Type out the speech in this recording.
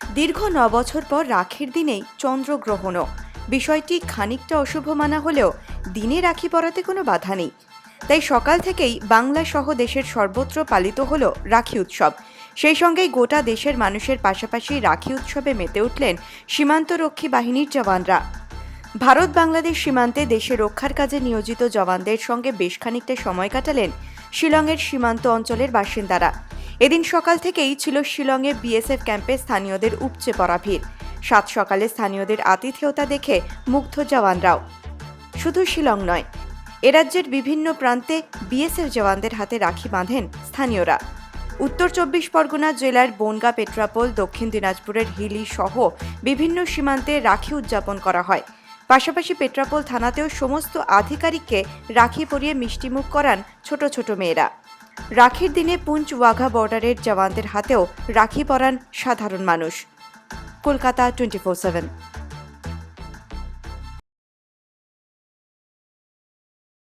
দীর্ঘ ন বছর পর রাখির দিনেই চন্দ্রগ্রহণও। বিষয়টি খানিকটা অশুভ মানা হলেও দিনে রাখি পরাতে কোনো বাধা নেই। তাই সকাল থেকেই বাংলা সহ দেশের সর্বত্র পালিত হল রাখি উৎসব। সেই সঙ্গেই গোটা দেশের মানুষের পাশাপাশি রাখি উৎসবে মেতে উঠলেন সীমান্তরক্ষী বাহিনীর জওয়ানরা। ভারত বাংলাদেশ সীমান্তে দেশে রক্ষার কাজে নিয়োজিত জওয়ানদের সঙ্গে বেশ খানিকটা সময় কাটালেন শিলংয়ের সীমান্ত অঞ্চলের বাসিন্দারা। এদিন সকাল থেকেই ছিল শিলংয়ে বিএসএফ ক্যাম্পে স্থানীয়দের উপচে পড়া ভিড়। সাত সকালে স্থানীয়দের আতিথেয়তা দেখে মুগ্ধ জওয়ানরাও। শুধু শিলং নয়, এ রাজ্যের বিভিন্ন প্রান্তে বিএসএফ জওয়ানদের হাতে রাখি বাঁধেন স্থানীয়রা। উত্তর চব্বিশ পরগনা জেলার বনগা পেট্রাপোল, দক্ষিণ দিনাজপুরের হিলি সহ বিভিন্ন সীমান্তে রাখি উদযাপন করা হয়। পাশাপাশি পেট্রাপোল থানাতেও সমস্ত আধিকারিককে রাখি পরিয়ে মিষ্টিমুখ করান ছোট ছোট মেয়েরা। রাখির দিনে পুঞ্চ ওয়াঘা বর্ডারের জওয়ানদের হাতেও রাখি পরান সাধারণ মানুষ। Kolkata twenty four seven.